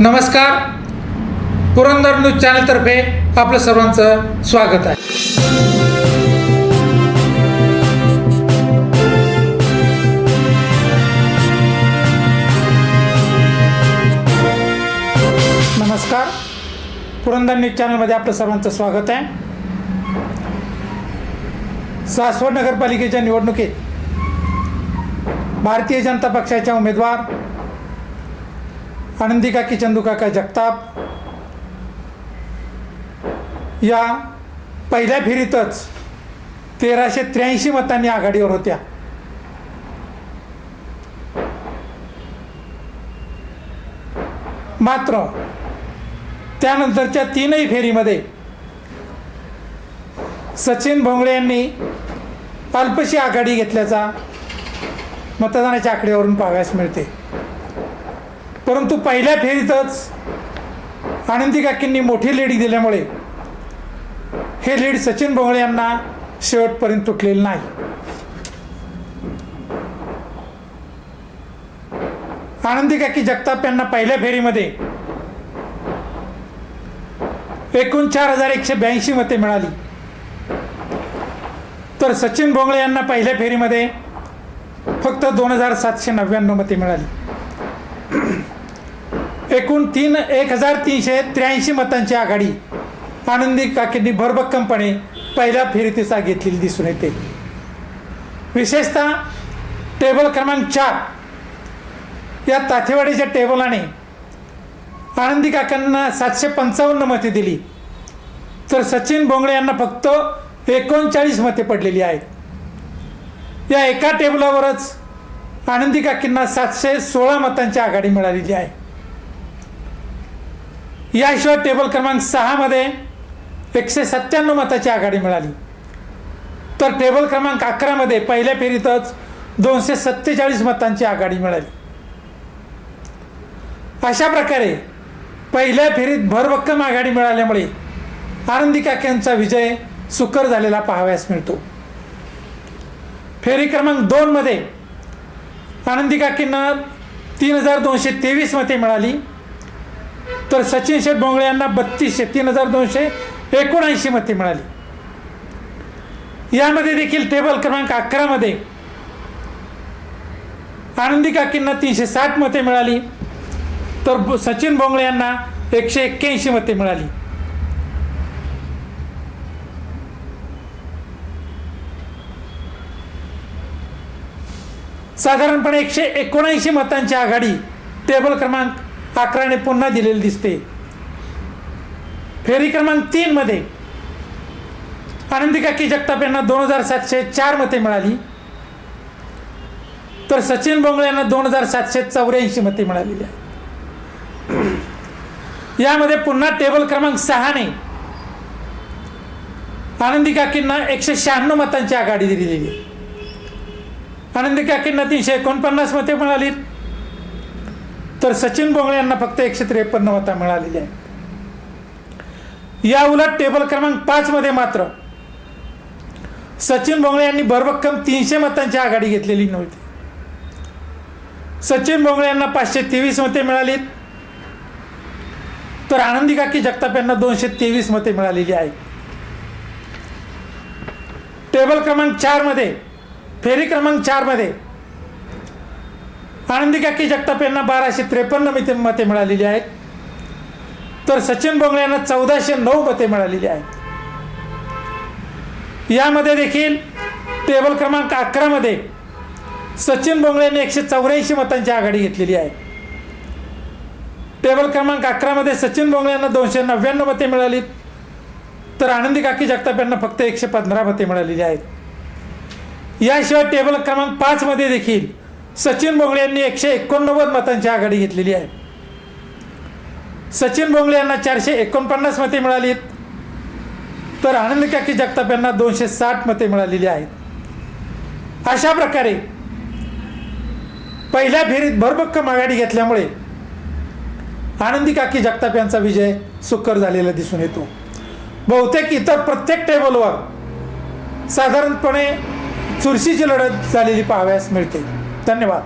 नमस्कार. पुरंदर न्यूज चॅनलतर्फे आपलं सर्वांचं स्वागत आहे. नमस्कार. पुरंदर न्यूज चॅनलमध्ये आपलं सर्वांचं स्वागत आहे. सासवड नगरपालिकेच्या निवडणुकीत भारतीय जनता पक्षाच्या उमेदवार आनंदी काकी चंदूकाका जगताप या पहिल्या फेरीतच तेराशे त्र्याऐंशी मतांनी आघाडीवर होत्या. मात्र त्यानंतरच्या तीनही फेरीमध्ये सचिन भोंगळे यांनी अल्पशी आघाडी घेतल्याचा मतदानाच्या आकडेवरून पाहाव्यास मिळते. परंतु पहिल्या फेरीतच आनंदी काकींनी मोठी लीड दिल्यामुळे हे लीड सचिन भोंगळे यांना शेवटपर्यंत तुटलेलं नाही. आनंदी काकी जगताप यांना पहिल्या फेरीमध्ये एकूण चार हजार एकशे ब्याऐंशी मते मिळाली. तर सचिन भोंगळे यांना पहिल्या फेरीमध्ये फक्त दोन हजार सातशे नव्याण्णव मते मिळाली. एकूण तीन एक हजार तीनशे त्र्याऐंशी मतांची आघाडी. आनंदी काकींनी भरभक्कमपणे पहिल्या फेरीतीचा घेतलेली दिसून येते. विशेषतः टेबल क्रमांक चार. या ताथेवाडीच्या टेबलाने आनंदी काकांना सातशे पंचावन्न मते दिली. तर सचिन भोंगळे यांना फक्त एकोणचाळीस मते पडलेली आहेत. या एका टेबलावरच आनंदी काकींना सातशे सोळा मतांची आघाडी मिळालेली आहे. याशिवाय टेबल क्रमांक सहामध्ये एकशे सत्त्याण्णव मताची आघाडी मिळाली. तर टेबल क्रमांक अकरामध्ये पहिल्या फेरीतच दोनशे सत्तेचाळीस मतांची आघाडी मिळाली. अशा प्रकारे पहिल्या फेरीत भरभक्कम आघाडी मिळाल्यामुळे आनंदी काक्यांचा विजय सुकर झालेला पाहावयास मिळतो. फेरी क्रमांक दोनमध्ये आनंदी काकींना तीन हजार दोनशे तेवीस मते मिळाली. तर सचिन शेठ भोंगळे यांना बत्तीसशे तीन हजार दोनशे एकोणऐंशी मते मिळाली. यामध्ये देखील टेबल क्रमांक अकरामध्ये आनंदी काकींना तीनशे साठ मते मिळाली. तर ब- सचिन भोंगळे यांना एकशे एक्क्याऐंशी मते मिळाली. साधारणपणे एकशे एकोणऐंशी मतांची आघाडी टेबल क्रमांक अकराने पुन्हा दिलेली दिसते. फेरी क्रमांक तीनमध्ये आनंदी काकी जगताप यांना दोन हजार सातशे चार मते मिळाली. तर सचिन बोंगळे यांना दोन हजार सातशे चौऱ्याऐंशी मते मिळालेली आहे यामध्ये पुन्हा टेबल क्रमांक सहाने आनंदी काकींना एकशे शहाण्णव मतांची आघाडी दिलेली आहे. आनंदी काकींना तीनशे एकोणपन्नास मते मिळाली तर सचिन बोंगळे यांना फक्त एकशे त्रेपन्न मतं मिळालेली आहेत. या उलट टेबल क्रमांक पाचमध्ये मात्र सचिन बोंगळे यांनी भरभक्कम तीनशे मतांची आघाडी घेतलेली नव्हती. सचिन बोंगळे यांना पाचशे तेवीस मते मिळालीत. तर आनंदी काकी जगताप यांना दोनशे तेवीस मते मिळालेली आहेत. टेबल क्रमांक चारमध्ये फेरी क्रमांक चारमध्ये आनंदी काकी जगताप यांना बाराशे त्रेपन्न मिते मते मिळालेली आहेत. तर सचिन बोंगळे यांना चौदाशे नऊ मते मिळालेली आहेत. यामध्ये देखील टेबल क्रमांक अकरामध्ये सचिन बोंगळेने यांनी एकशे चौऱ्याऐंशी मतांची आघाडी घेतलेली आहे. टेबल क्रमांक अकरामध्ये सचिन बोंगळे यांना दोनशे नव्याण्णव मते मिळाली तर आनंदी काकी जगताप यांना फक्त एकशे पंधरा मते मिळालेली आहेत. याशिवाय टेबल क्रमांक पाचमध्ये देखील सचिन बोंगळे यांनी एकशे एकोणनव्वद मतांची आघाडी घेतलेली आहे. सचिन बोंगळे यांना चारशे एकोणपन्नास मते मिळाली तर आनंद काकी जगताप यांना दोनशे साठ मते मिळालेली आहेत. अशा प्रकारे पहिल्या फेरीत भरभक्कम आघाडी घेतल्यामुळे आनंदी काकी जगताप यांचा विजय सुकर झालेला दिसून येतो. बहुतेक इतर प्रत्येक टेबलवर साधारणपणे चुरशीची लढत झालेली पाहाव्यास मिळते. धन्यवाद.